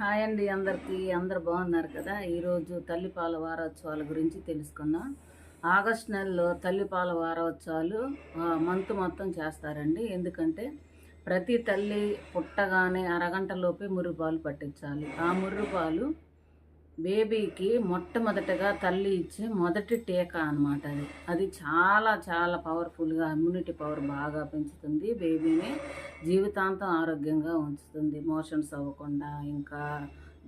Hi అండి అందరికీ. అందరు బాగున్నారు కదా? ఈరోజు తల్లిపాల వారోత్సవాల గురించి తెలుసుకుందాం. ఆగస్ట్ నెలలో తల్లిపాల వారోత్సవాలు మంత్ మొత్తం చేస్తారండి. ఎందుకంటే ప్రతి తల్లి పుట్టగానే అరగంటలోపే మురుగుపాలు పట్టించాలి. ఆ మురుగుపాలు బేబీకి మొట్టమొదటగా తల్లి ఇచ్చే మొదటి టీకా అనమాట అది. అది చాలా చాలా పవర్ఫుల్గా ఇమ్యూనిటీ పవర్ బాగా పెంచుతుంది. బేబీని జీవితాంతం ఆరోగ్యంగా ఉంచుతుంది. మోషన్స్ అవ్వకుండా ఇంకా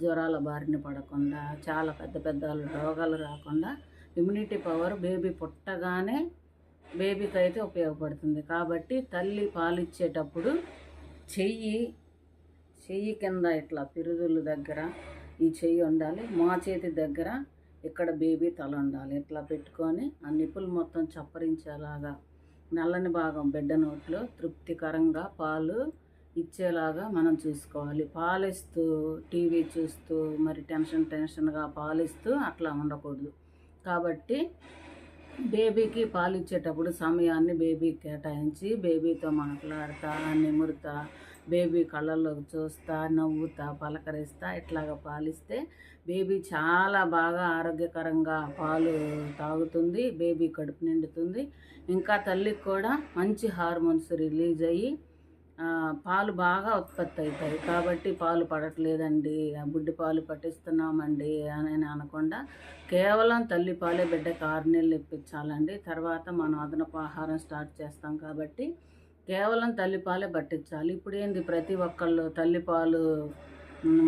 జ్వరాల బారిన పడకుండా చాలా పెద్ద పెద్ద రోగాలు రాకుండా ఇమ్యూనిటీ పవర్ బేబీ పుట్టగానే బేబీకి అయితే ఉపయోగపడుతుంది. కాబట్టి తల్లి పాలిచ్చేటప్పుడు చెయ్యి చెయ్యి కింద ఇట్లా పిరుదుల దగ్గర ఈ చెయ్యి ఉండాలి మా చేతి దగ్గర ఇక్కడ బేబీ తల ఉండాలి ఇట్లా పెట్టుకొని ఆ నిప్పులు మొత్తం చప్పరించేలాగా నల్లని భాగం బిడ్డ నోట్లో తృప్తికరంగా పాలు ఇచ్చేలాగా మనం చూసుకోవాలి. పాలిస్తూ టీవీ చూస్తూ మరి టెన్షన్ టెన్షన్గా పాలిస్తూ అట్లా ఉండకూడదు. కాబట్టి బేబీకి పాలు ఇచ్చేటప్పుడు సమయాన్ని బేబీకి కేటాయించి బేబీతో మాట్లాడతా నిమురుతా బేబీ కళ్ళల్లోకి చూస్తా నవ్వుతా పలకరిస్తా ఇట్లాగా పాలిస్తే బేబీ చాలా బాగా ఆరోగ్యకరంగా పాలు తాగుతుంది బేబీ కడుపు నిండుతుంది. ఇంకా తల్లికి కూడా మంచి హార్మోన్స్ రిలీజ్ అయ్యి పాలు బాగా ఉత్పత్తి అవుతాయి. కాబట్టి పాలు పడట్లేదండి బుడ్డి పాలు పట్టిస్తున్నామండి అని అనకుండా కేవలం తల్లి పాలే బిడ్డకి ఆరు నెలలు ఇప్పించాలండి. తర్వాత మనం అదనపు ఆహారం స్టార్ట్ చేస్తాం కాబట్టి కేవలం తల్లిపాలే పట్టించాలి. ఇప్పుడు ఏంది ప్రతి ఒక్కళ్ళు తల్లిపాలు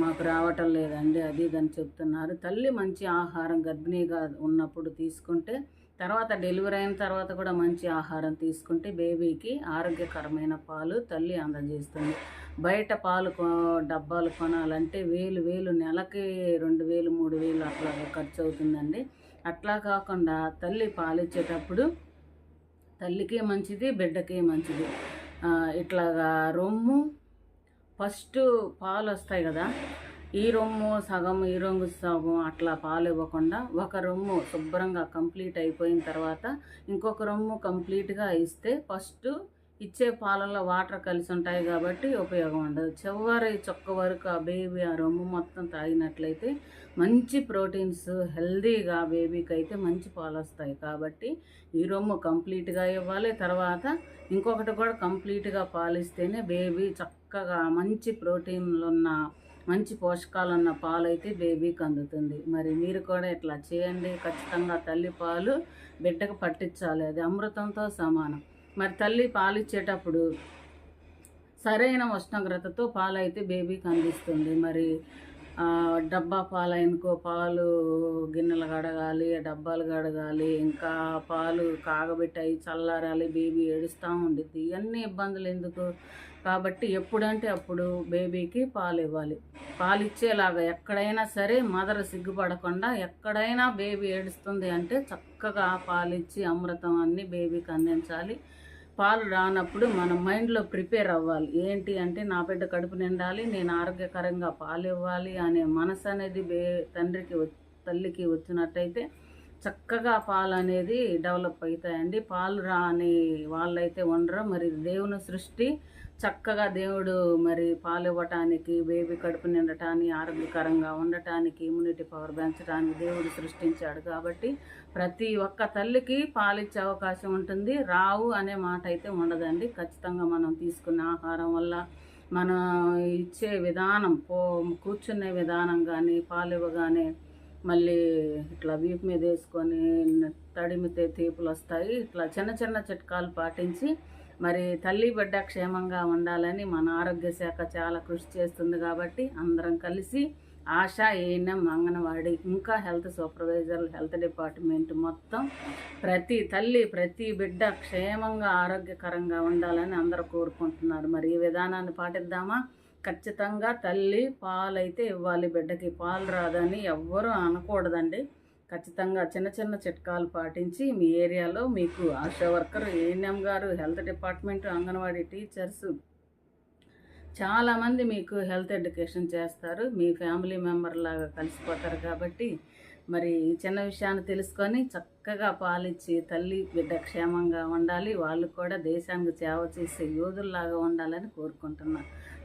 మాకు రావటం లేదండి అది ఇదని చెప్తున్నారు. తల్లి మంచి ఆహారం గర్భిణీగా ఉన్నప్పుడు తీసుకుంటే తర్వాత డెలివరీ అయిన తర్వాత కూడా మంచి ఆహారం తీసుకుంటే బేబీకి ఆరోగ్యకరమైన పాలు తల్లి అందజేస్తుంది. బయట పాలు డబ్బాలు కొనాలంటే వేలు వేలు నెలకి రెండు వేలు మూడు వేలు అట్లా ఖర్చు అవుతుందండి అట్లా కాకుండా తల్లి పాలిచ్చేటప్పుడు తల్లికి మంచిది బిడ్డకి మంచిది. ఇట్లాగా రొమ్ము ఫస్ట్ పాలు వస్తాయి కదా ఈ రొమ్ము సగం ఈ రొమ్ము సగం అట్లా పాలు ఇవ్వకుండా ఒక రొమ్ము శుభ్రంగా కంప్లీట్ అయిపోయిన తర్వాత ఇంకొక రొమ్ము కంప్లీట్గా ఇస్తే ఫస్ట్ ఇచ్చే పాలల్లో వాటర్ కలిసి ఉంటాయి కాబట్టి ఉపయోగం ఉండదు. చివరి చొక్క వరకు ఆ బేబీ ఆ రొమ్ము మొత్తం తాగినట్లయితే మంచి ప్రోటీన్స్ హెల్దీగా బేబీకి అయితే మంచి పాలు వస్తాయి కాబట్టి ఈ రొమ్ము కంప్లీట్గా ఇవ్వాలి. తర్వాత ఇంకొకటి కూడా కంప్లీట్గా పాలిస్తేనే బేబీ చక్కగా మంచి ప్రోటీన్లు ఉన్న మంచి పోషకాలు ఉన్న పాలు అయితే బేబీకి అందుతుంది. మరి మీరు కూడా ఇట్లా చేయండి. ఖచ్చితంగా తల్లి పాలు బిడ్డకు పట్టించాలి. అది అమృతంతో సమానం. మరి తల్లి పాలిచ్చేటప్పుడు సరైన ఉష్ణోగ్రతతో పాలైతే బేబీకి అందిస్తుంది. మరి డబ్బా పాలు అనుకో పాలు గిన్నెలు కడగాలి డబ్బాలు కడగాలి ఇంకా పాలు కాగబెట్టాయి చల్లారాలి బేబీ ఏడుస్తూ ఉండిద్ది. ఇవన్నీ ఇబ్బందులు ఎందుకు? కాబట్టి ఎప్పుడంటే అప్పుడు బేబీకి పాలు ఇవ్వాలి పాలు ఇచ్చేలాగా ఎక్కడైనా సరే మదర్ సిగ్గుపడకుండా ఎక్కడైనా బేబీ ఏడుస్తుంది అంటే చక్కగా పాలిచ్చి అమృతం అన్నీ బేబీకి అందించాలి. పాలు రానప్పుడు మన మైండ్లో ప్రిపేర్ అవ్వాలి. ఏంటి అంటే నా బిడ్డ కడుపు నిండాలి నేను ఆరోగ్యకరంగా పాలు ఇవ్వాలి అనే మనసు అనేది బే తండ్రికి తల్లికి వచ్చినట్టయితే చక్కగా పాలు అనేది డెవలప్ అవుతాయండి పాలు రాని వాళ్ళైతే ఉండరు. మరి దేవుని సృష్టి చక్కగా దేవుడు మరి పాలు ఇవ్వటానికి బేబీ కడుపు నిండటానికి ఆరోగ్యకరంగా ఉండటానికి ఇమ్యూనిటీ పవర్ పెంచడానికి దేవుడు సృష్టించాడు కాబట్టి ప్రతి ఒక్క తల్లికి పాలిచ్చే అవకాశం ఉంటుంది. రావు అనే మాట అయితే ఉండదండి. ఖచ్చితంగా మనం తీసుకున్న ఆహారం వల్ల మనం ఇచ్చే విధానం పో కూర్చునే విధానం కానీ పాలు ఇవ్వగానే మళ్ళీ ఇట్లా వీపు మీద వేసుకొని తడిమితే తీపులు వస్తాయి. ఇట్లా చిన్న చిన్న చిట్కాలు పాటించి మరి తల్లి బిడ్డ క్షేమంగా ఉండాలని మన ఆరోగ్య శాఖ చాలా కృషి చేస్తుంది కాబట్టి అందరం కలిసి ఆశ ఏఎన్ఎం అంగన్వాడీ ఇంకా హెల్త్ సూపర్వైజర్ హెల్త్ డిపార్ట్మెంట్ మొత్తం ప్రతి తల్లి ప్రతి బిడ్డ క్షేమంగా ఆరోగ్యకరంగా ఉండాలని అందరూ కోరుకుంటున్నారు. మరి ఈ విధానాన్ని పాటిద్దామా? ఖచ్చితంగా తల్లి పాలైతే ఇవ్వాలి బిడ్డకి. పాలు రాదని ఎవ్వరూ అనకూడదండి. ఖచ్చితంగా చిన్న చిన్న చిట్కాలు పాటించి మీ ఏరియాలో మీకు ఆశా వర్కర్ ఏఎన్ఎం గారు హెల్త్ డిపార్ట్మెంట్ అంగన్వాడీ టీచర్స్ చాలామంది మీకు హెల్త్ ఎడ్యుకేషన్ చేస్తారు. మీ ఫ్యామిలీ మెంబర్ లాగా కలిసిపోతారు కాబట్టి మరి ఈ చిన్న విషయాన్ని తెలుసుకొని చక్కగా పాలిచ్చి తల్లి బిడ్డ క్షేమంగా ఉండాలి. వాళ్ళు కూడా దేశానికి సేవ చేసే యోధుల్లాగా ఉండాలని కోరుకుంటున్నాను